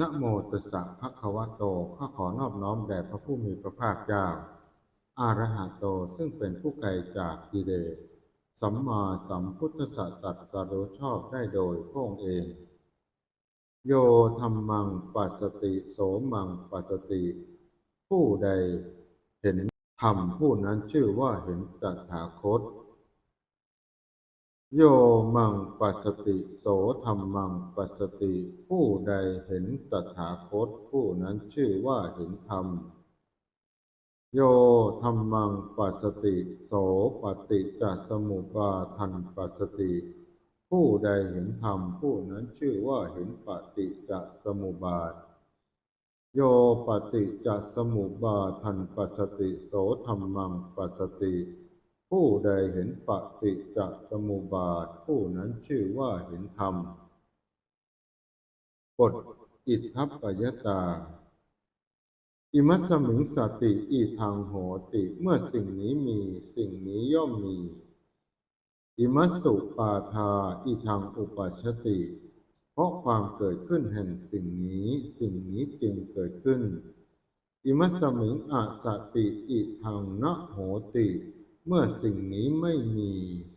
นะโมตัสสะภะคะวะโตข้าขอนอบน้อมแด่พระผู้มีพระภาคเจ้า อาระหะโตซึ่งเป็นผู้ไกลจากกิเลส สัมมาสัมพุทธสัตรัสรู้ชอบได้โดยพระองค์เอง โยธรรมังปัสสติโสมังปัสสติ ผู้ใดเห็นธรรมผู้นั้นชื่อว่าเห็นตถาคต โยมังปัสสติโสธรรมังปัสสติ ผู้ใดเห็นตถาคตผู้นั้นชื่อว่าเห็นธรรม โยธรรมังปัสสติโสปฏิจจสมุปบาทันปัสสติ ผู้ใดเห็นธรรมผู้นั้นชื่อว่าเห็นปฏิจจสมุบาท โยปฏิจจสมุปบาทันปัสสติโสธรรมังปัสสติ ผู้ใดเห็นปฏิจจสมุปบาท ผู้นั้นชื่อว่าเห็นธรรมบทอิทัปปยตา อิมัสมิงสติอีทางโหติ เมื่อสิ่งนี้มีสิ่งนี้ย่อมมี อิมัสสุปาทาอีทางอุปัชติ เพราะความเกิดขึ้นแห่งสิ่งนี้สิ่งนี้จึงเกิดขึ้น อิมัสมิงอาสติอีทางนะโหติ เมื่อสิ่งนี้ไม่มี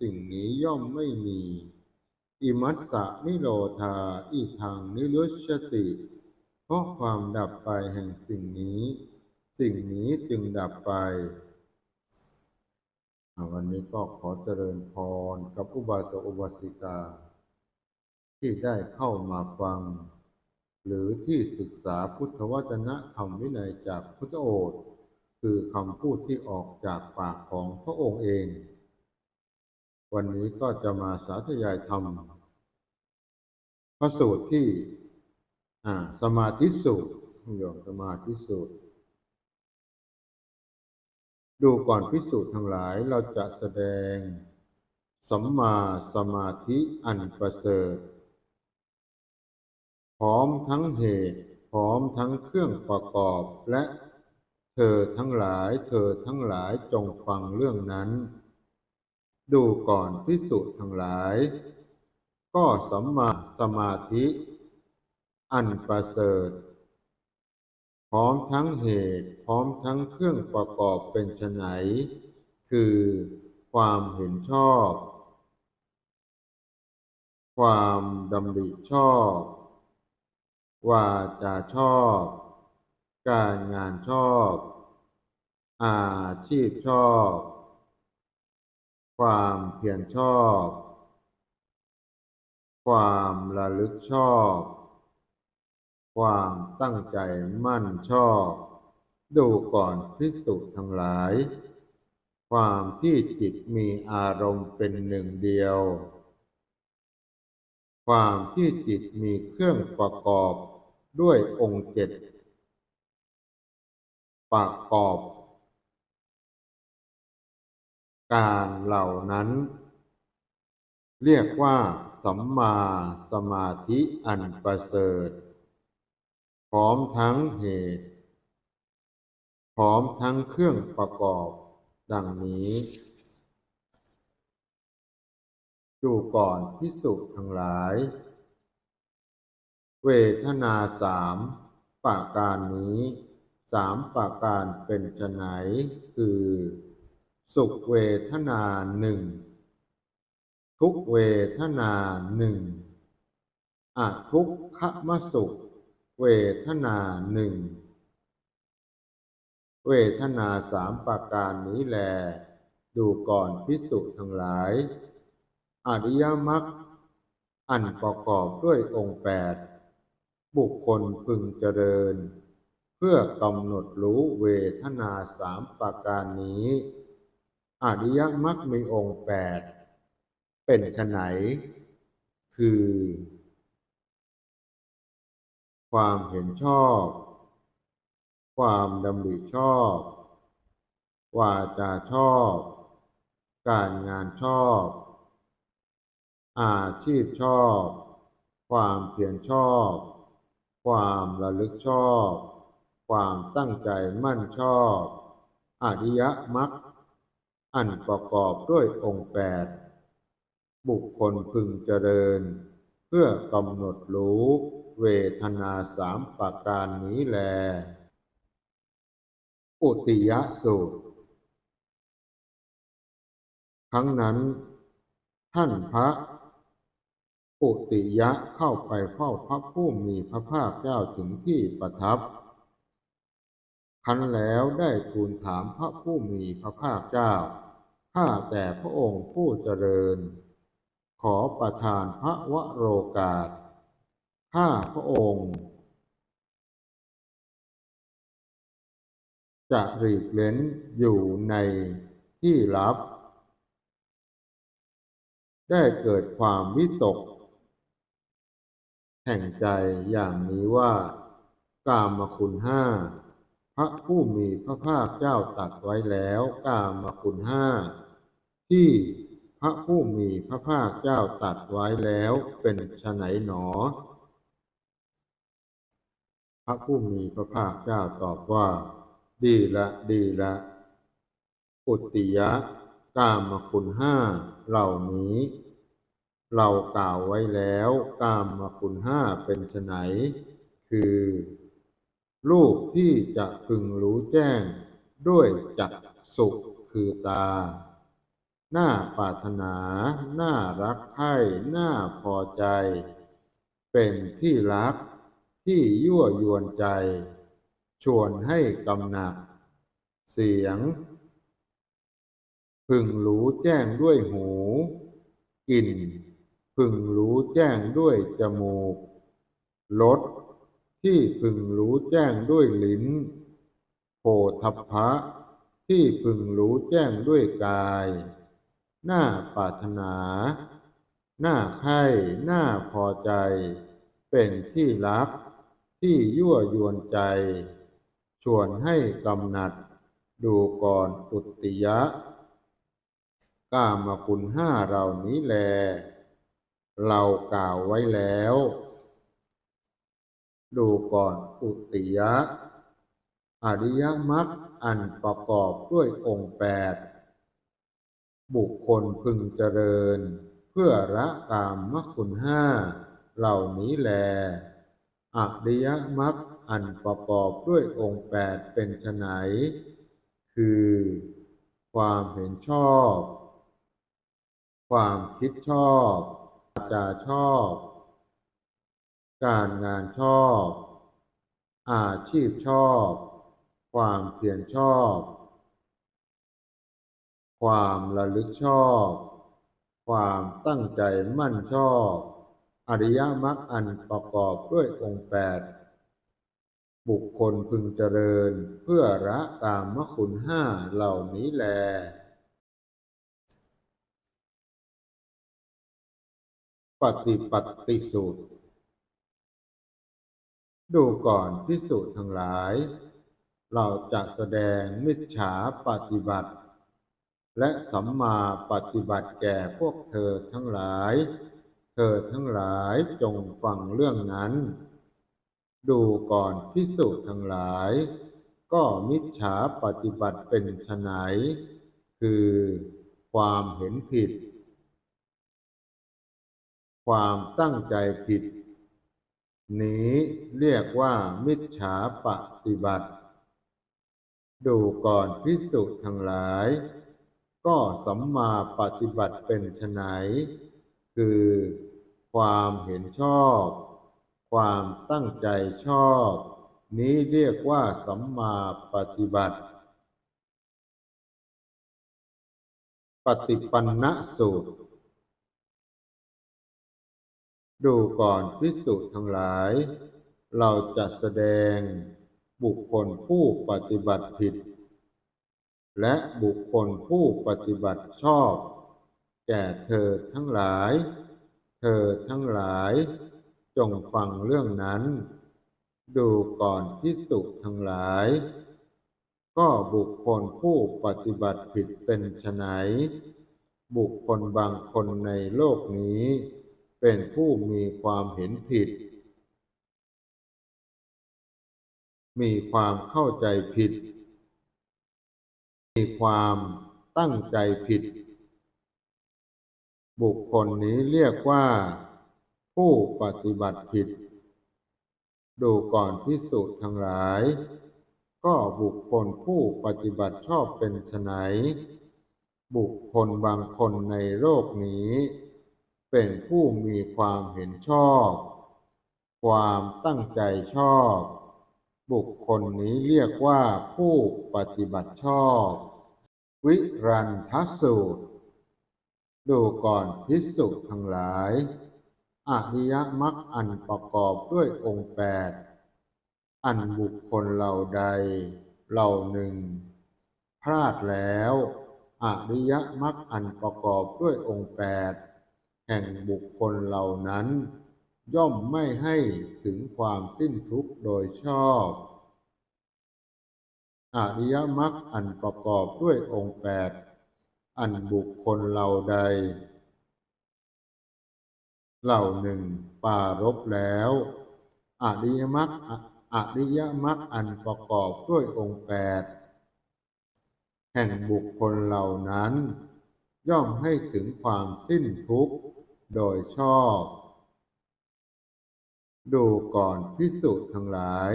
สิ่งนี้ย่อมไม่มี อิมัสสะนิโรธาอีทางนิรุชติ เพราะความดับไปแห่งสิ่งนี้ สิ่งนี้จึงดับไปอวันนี้ก็ขอเจริญพรกับอุบาสกอุบาสิกา ที่ได้เข้ามาฟัง หรือที่ศึกษาพุทธวจนะธรรมวินัยจากพุทธโอษฐ คือคำพูดที่ออกจากปากของพระองค์เอง วันนี้ก็จะมาสาธยายธรรมพระสูตรที่สมาธิสูตรโยมสมาธิสูตร ดูก่อนพิสูจน์ทั้งหลายเราจะแสดงสัมมาสมาธิอันประเสริฐพร้อมทั้งเหตุ พร้อมทั้งเครื่องประกอบและ เธอทั้งหลาย เธอทั้งหลายจงฟังเรื่องนั้น ดูก่อนพิสุทั้งหลาย ก็สัมมาสมาธิ อันประเสริฐ พร้อมทั้งเหตุพร้อมทั้งเครื่องประกอบเป็นไฉนคือความเห็นชอบ ความดำริชอบ ว่าจาชอบ การงานชอบ อาชีพชอบ ความเพียรชอบ ความระลึกชอบ ความตั้งใจมั่นชอบ ดูก่อนพิสุทั้งหลาย ความที่จิตมีอารมณ์เป็นหนึ่งเดียว ความที่จิตมีเครื่องประกอบด้วยองค์เจ็ด ประกอบ การเหล่านั้น เรียกว่าสัมมาสมาธิอันประเสริฐ พร้อมทั้งเหตุ พร้อมทั้งเครื่องประกอบ ดังนี้ดูก่อนพิสุทั้งหลาย เวทนาสามประการนี้ สามประการเป็นไฉนคือ สุขเวทนาหนึ่งทุกเวทนาหนึ่งอทุกขมสุข เวทนาหนึ่งเวทนาสามประการนี้แล ดูก่อนพิสุทั้งหลาย อริยมรรคอันประกอบด้วยองค์แปดบุคคลพึงเจริญ เพื่อกำหนดรู้เวทนาสามประการนี้ อริยมรรคมีองค์แปดเป็นไฉนคือ ความเห็นชอบ ความดำริชอบ วาจาชอบ การงานชอบ อาชีพชอบ ความเพียรชอบ ความระลึกชอบ ความตั้งใจมั่นชอบอริยมรรคอันประกอบด้วยองค์แปดบุคคลพึงเจริญ เพื่อกำหนดรู้เวทนาสามประการนี้แล อุติยสูตร ครั้งนั้น ท่านพระอุติยะเข้าไปเฝ้าพระผู้มีพระภาคเจ้าถึงที่ประทับ คันแล้วได้ทูลถามพระผู้มีพระภาคเจ้า ข้าแต่พระองค์ผู้เจริญ ขอประทานพระวโรกาส ข้าพระองค์ จะหลีกเล้นอยู่ในที่ลับ ได้เกิดความวิตก แห่งใจอย่างนี้ว่า กามคุณห้า พระผู้มีพระภาคเจ้าตัดไว้แล้วกามคุณห้าที่พระผู้มีพระภาคเจ้าตัดไว้แล้วเป็นชไฉนหนอ พระผู้มีพระภาคเจ้าตอบว่า ดีละดีละอุตติยะกามคุณห้าเหล่านี้ เรากล่าวไว้แล้วกามคุณห้าเป็นไฉนคือ รูปที่จะพึงรู้แจ้ง ด้วยจักสุขคือตา หน้าปรารถนา น่ารักใคร่น่าพอใจ เป็นที่รักที่ยั่วยวนใจ ชวนให้กำหนัด เสียง พึงรู้แจ้งด้วยหูกลิ่น พึงรู้แจ้งด้วยจมูกรส ที่พึงรู้แจ้งด้วยลิ้นโผฏฐัพพะ ที่พึงรู้แจ้งด้วยกาย หน้าปรารถนา หน้าใคร่หน้าพอใจ เป็นที่รัก ที่ยั่วยวนใจ ชวนให้กำหนัด ดูก่อนอุตติยะ กามคุณห้าเหล่านี้แล เรากล่าวไว้แล้ว ดูก่อนอุติยะ อริยมรรคอันประกอบด้วยองค์แปด บุคคลพึงเจริญ เพื่อละกามมคุณห้า เหล่านี้แล อริยมรรคอันประกอบด้วยองค์แปดเป็นไฉนคือ ความเห็นชอบ ความคิดชอบวาจาชอบ การงานชอบ อาชีพชอบ ความเพียรชอบ ความระลึกชอบ ความตั้งใจมั่นชอบ อริยมรรคอันประกอบด้วยองค์แปดบุคคลพึงเจริญเพื่อละกามคุณห้าเหล่านี้แล ปฏิปัตติสูตร ดูก่อนพิสูจน์ทั้งหลาย เราจะแสดงมิจฉาปฏิบัติ และสัมมาปฏิบัติแก่พวกเธอทั้งหลาย เธอทั้งหลายจงฟังเรื่องนั้น ดูก่อนพิสูจน์ทั้งหลาย ก็มิจฉาปฏิบัติเป็นไฉนคือความเห็นผิด ความตั้งใจผิด นี้เรียกว่ามิจฉาปฏิบัติ ดูก่อนพิสุทั้งหลาย ก็สัมมาปฏิบัติเป็นไฉนคือความเห็นชอบ ความตั้งใจชอบ นี้เรียกว่าสัมมาปฏิบัติ ปฏิปันนสูตร ดูก่อนพิสุทั้งหลาย เราจะแสดงบุคคลผู้ปฏิบัติผิด และบุคคลผู้ปฏิบัติชอบ แก่เธอทั้งหลาย เธอทั้งหลาย จงฟังเรื่องนั้น ดูก่อนพิสุทั้งหลาย ก็บุคคลผู้ปฏิบัติผิดเป็นไฉนบุคคลบางคนในโลกนี้ เป็นผู้มีความเห็นผิด มีความเข้าใจผิด มีความตั้งใจผิด บุคคลนี้เรียกว่า ผู้ปฏิบัติผิด ดูก่อนพิสุทั้งหลาย ก็บุคคลผู้ปฏิบัติชอบเป็นไนบุคคลบางคนในโลกนี้ เป็นผู้มีความเห็นชอบ ความตั้งใจชอบ บุคคลนี้เรียกว่าผู้ปฏิบัติชอบ วิรันทสูตร ดูก่อนพิสุทั้งหลายอริยมรรคอันประกอบด้วยองค์แปดอันบุคคลเหล่าใดเหล่าหนึ่ง พลาดแล้วอริยมรรคอันประกอบด้วยองค์แปด แห่งบุคคลเหล่านั้น ย่อมไม่ให้ถึงความสิ้นทุกข์โดยชอบอริยมรรคอันประกอบด้วยองค์แปดอันบุคคลเหล่าใด เหล่าหนึ่งปารบแล้วอริยมรรคอะอริยมรรคอันประกอบด้วยองค์แปดแห่งบุคคลเหล่านั้น ย่อมให้ถึงความสิ้นทุกข์ โดยชอบ ดูก่อนพิสุทั้งหลาย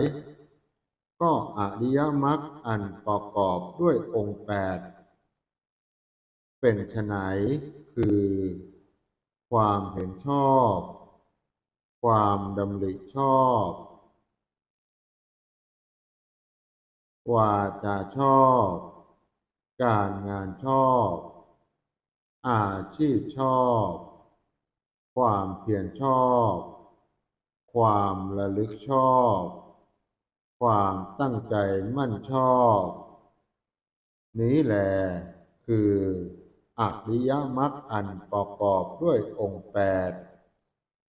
ก็อริยมรรคอันประกอบด้วยองค์แปดเป็นไฉนคือ ความเห็นชอบ ความดำริชอบวาจาชอบ การงานชอบ อาชีพชอบ ความเพียรชอบ ความระลึกชอบ ความตั้งใจมั่นชอบ นี้แหละคืออริยมรรคอันประกอบด้วยองค์แปด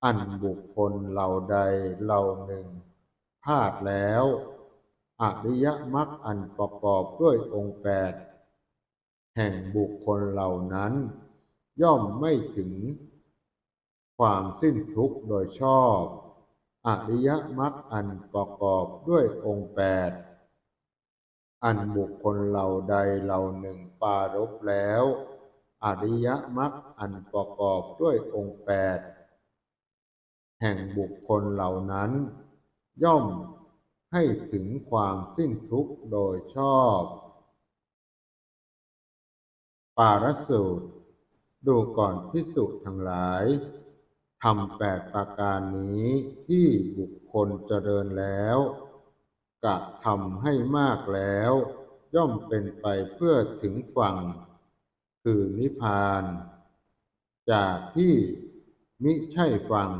อันบุคคลเหล่าใดเหล่าหนึ่งพลาดแล้วอริยมรรคอันประกอบด้วยองค์แปดแห่งบุคคลเหล่านั้น ย่อมไม่ถึง ความสิ้นทุกข์โดยชอบ อริยมรรคอันประกอบด้วยองค์แปดอันบุคคลเหล่าใดเหล่าหนึ่งปรารบแล้ว อริยมรรคอันประกอบด้วยองค์แปดแห่งบุคคลเหล่านั้น ย่อมให้ถึงความสิ้นทุกข์โดยชอบ ปารสูตร ดูก่อนพิสุทั้งหลาย ทำแปดประการนี้ที่บุคคลเจริญแล้วกะทำให้มากแล้ว ย่อมเป็นไปเพื่อถึงฝั่ง คือนิพพาน จากที่มิใช่ฝั่ง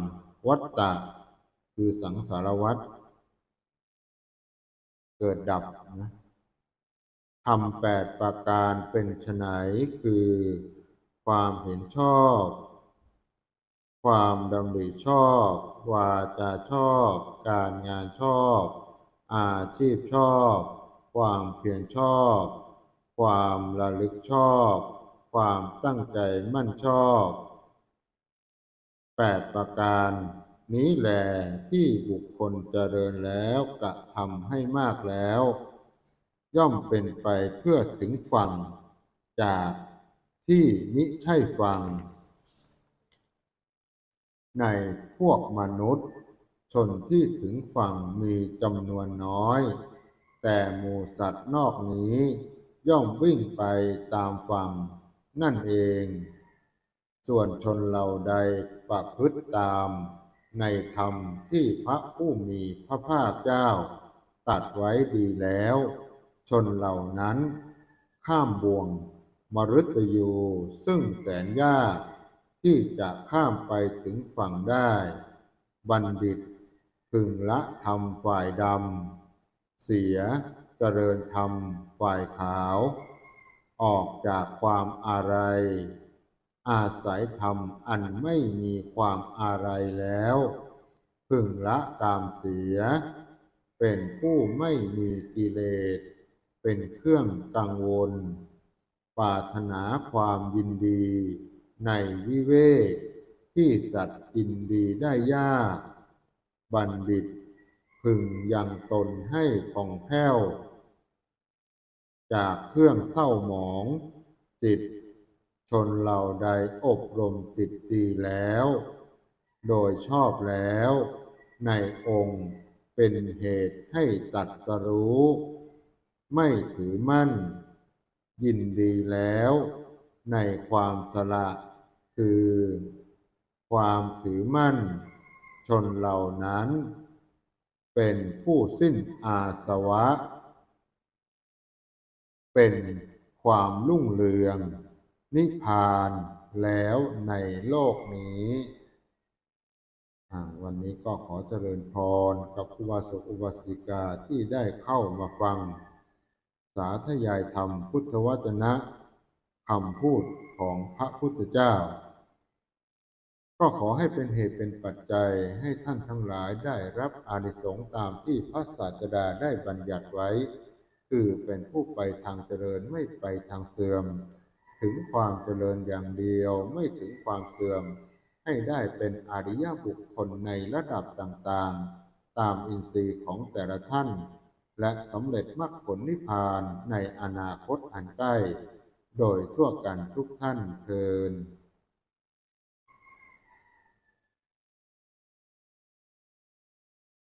วัฏฏะคือสังสารวัฏเกิดดับนะทำแปดประการเป็นไฉนคือ ความเห็นชอบ ความดำริชอบ วาจาชอบ การงานชอบ อาชีพชอบ ความเพียรชอบ ความระลึกชอบ ความตั้งใจมั่นชอบแปดประการ นี้แหลที่บุคคลเจริญแล้วกระทำให้มากแล้ว ย่อมเป็นไปเพื่อถึงฝั่งจากที่มิใช่ฝั่ง ในพวกมนุษย์ ชนที่ถึงฝั่งมีจำนวนน้อย แต่หมูสัตว์นอกนี้ ย่อมวิ่งไปตามฝั่งนั่นเอง ส่วนชนเหล่าใดประพฤติตาม ในธรรมที่พระผู้มีพระภาคเจ้า ตัดไว้ดีแล้ว ชนเหล่านั้น ข้ามบ่วงมฤตยูซึ่งแสนยาก ที่จะข้ามไปถึงฝั่งได้ บัณฑิตพึงละธรรมฝ่ายดำ เสียเจริญธรรมฝ่ายขาว ออกจากความอะไร อาศัยธรรมอันไม่มีความอะไรแล้ว พึงละกามเสีย เป็นผู้ไม่มีกิเลส เป็นเครื่องกังวล ปรารถนาความยินดี ในวิเวกที่สัตว์ยินดีได้ยาก บัณฑิต พึงยังตนให้ผ่องแผ้ว จากเครื่องเศร้าหมองจิต ชนเหล่าใดอบรมจิตดีแล้ว โดยชอบแล้ว ในองค์เป็นเหตุให้ตัดสรู้ ไม่ถือมั่น ยินดีแล้ว ในความสละ คือความถือมั่นชนเหล่านั้น เป็นผู้สิ้นอาสวะ เป็นความรุ่งเรือง นิพพานแล้วในโลกนี้วันนี้ก็ขอเจริญพรกับอุบาสกอุบาสิกาที่ได้เข้ามาฟัง สาธยายธรรมพุทธวจนะคำพูดของพระพุทธเจ้า ก็ขอให้เป็นเหตุเป็นปัจจัยให้ท่านทั้งหลายได้รับอานิสงส์ตามที่พระศาสดาได้บัญญัติไว้ คือเป็นผู้ไปทางเจริญไม่ไปทางเสื่อม ถึงความเจริญอย่างเดียวไม่ถึงความเสื่อม ให้ได้เป็นอริยบุคคลในระดับต่างๆ ตามอินทรีย์ของแต่ละท่าน และสำเร็จมรรคผลนิพพานในอนาคตอันใกล้ โดยทั่วกันทุกท่านเทิน